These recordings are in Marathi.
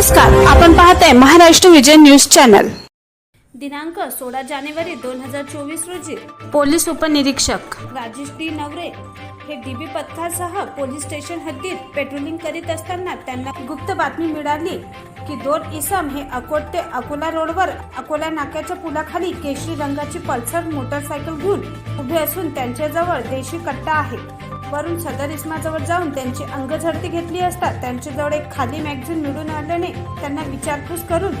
नमस्कार आपण पाहताय महाराष्ट्र विजय न्यूज चॅनल. दिनांक सोळा जानेवारी दोन हजार चोवीस रोजी. पोलीस उपनिरीक्षक. राजेश डी नवरे हे डीबी पथकासह पोलीस स्टेशन हद्दीत पेट्रोलिंग करीत असताना त्यांना गुप्त बातमी मिळाली की दोन इसम हे अकोट ते अकोला रोडवर अकोला नाक्याच्या पुलाखाली केशरी रंगाची पल्सर मोटरसायकल घेऊन उभे असून त्यांच्याजवळ देशी कट्टा आहे. वरून सदर इस्माजवळ जाऊन त्यांची अंगझडती घेतली असता त्यांच्याजवळ एक खाली मॅगझिन मिळून आल्याने त्यांना विचारपूस करून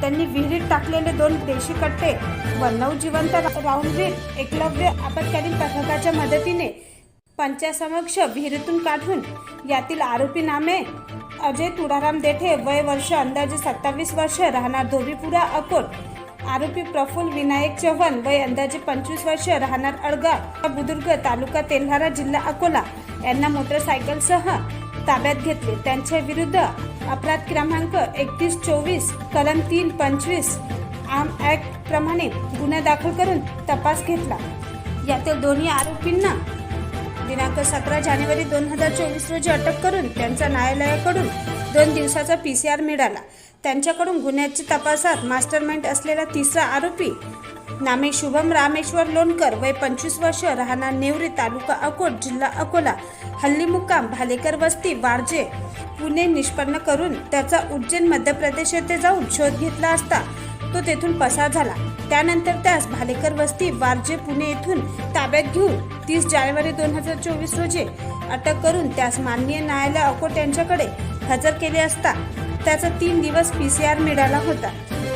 त्यांनी विहिरीत टाकलेले दोन देशी कट्टे व नऊ जिवंत रा- एकलव्य आपत्कालीन पथकाच्या मदतीने पंचासमक्ष विहिरीतून काढून यातील आरोपी नामे अजय तुळाराम देठे वय वर्ष अंदाजे सत्तावीस वर्ष राहणार धोबीपुरा अकोट आरोपी प्रफुल्ल विनायक चव्हाण वय अंदाजे पंचवीस वर्ष राहणार अडगाव बुदुर्ग तालुका तेल्हारा जिल्हा अकोला. यांना मोटरसायकलसह ताब्यात घेतले. त्यांच्या विरुद्ध अपराध क्रमांक एकतीस चोवीस कलम तीन पंचवीस आम ऍक्ट प्रमाणे गुन्हा दाखल करून तपास घेतला. यातील दोन्ही आरोपींना दिनांक सतरा जानेवारी दोन हजार चोवीस रोजी अटक करून त्यांचा न्यायालयाकडून दोन दिवसाचा पी सी आर मिळाला. त्यांच्याकडून गुन्ह्याची तपासात मास्टरमाइंड असलेला तिसरा आरोपी नामे शुभम रामेश्वर लोणकर वय पंचवीस वर्ष राहणार नेवरी तालुका अकोट जिल्हा अकोला. हल्ली मुक्काम भालेकर वस्ती वारजे. पुणे निष्पन्न करून त्याचा उज्जैन मध्य प्रदेश येथे जाऊन शोध घेतला असता तो तेथून पसार झाला. त्यानंतर त्यास भालेकर वस्ती वारजे पुणे येथून ताब्यात घेऊन तीस जानेवारी दोन हजार चोवीस रोजी अटक करून त्यास माननीय न्यायालय अकोट यांच्याकडे हजर केले असता त्याचा तीन दिवस पी सी आर मिळाला होता.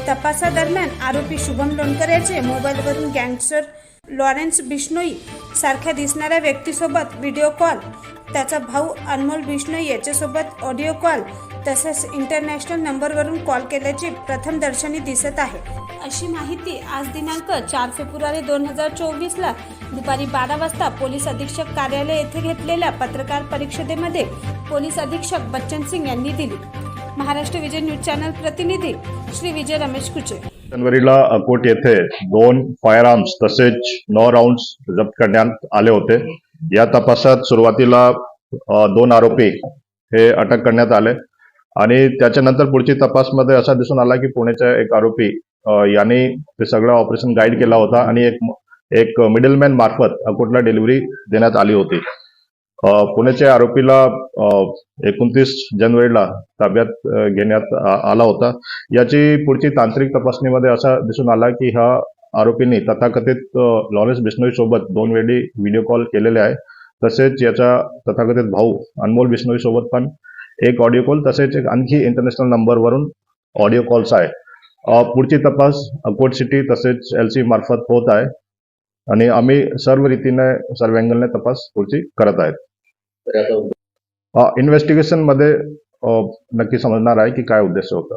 तपासादरम्यान आरोपी शुभम लोणकर याचे मोबाईलवरून गँगस्टर लॉरेन्स बिष्णोई सारख्या दिसणाऱ्या व्यक्तीसोबत व्हिडिओ कॉल त्याचा भाऊ अनमोल बिष्णोई याच्यासोबत ऑडिओ कॉल तसेच इंटरनॅशनल नंबरवरून कॉल केल्याचे प्रथम दर्शनी दिसत आहे. अशी माहिती आज दिनांक चार फेब्रुवारी दोन हजार चोवीसला दुपारी बारा वाजता पोलीस अधीक्षक कार्यालय येथे घेतलेल्या पत्रकार परिषदेमध्ये पोलीस अधीक्षक बच्चन सिंग यांनी दिली. महाराष्ट्र विजय न्यूज चॅनल प्रतिनिधी श्री विजय रमेश कुचे. जानेवारीला अकोट येथे दोन फायर आर्म्स तसेच नऊ राऊंड जप्त करण्यात आले होते. या तपासात सुरुवातीला दोन आरोपी हे अटक करण्यात आले. आणि त्याच्यानंतर पुढची तपासमध्ये असा दिसून आला की पुण्याचा एक आरोपी यांनी ते सगळं ऑपरेशन गाईड केला होता आणि एक एक मिडलमॅन मार्फत अकोटला डिलिव्हरी देण्यात आली होती. पुण्याच्या आरोपीला एकोणतीस जानेवारीला ताब्यात घेण्यात आ- आला होता. याची पुढची तांत्रिक तपासणीमध्ये असा दिसून आला की हा आरोपींनी तथाकथित लॉरेन्स बिश्नोई सोबत दोन वेळी व्हिडिओ कॉल केलेले आहे. तसेच याचा तथाकथित भाऊ अनमोल बिश्नोई सोबत पण एक ऑडिओ कॉल तसेच एक आणखी इंटरनॅशनल नंबरवरून ऑडिओ कॉल्स आहे. पुढची तपास अकोट सिटी तसेच एल सी मार्फत होत आहे. आणि आम्ही सर्व रीतीने सर्व अँगलने तपास पुढची करत आहेत. इन्व्हेस्टिगेशनमध्ये नक्की समजणार आहे की काय उद्देश होता.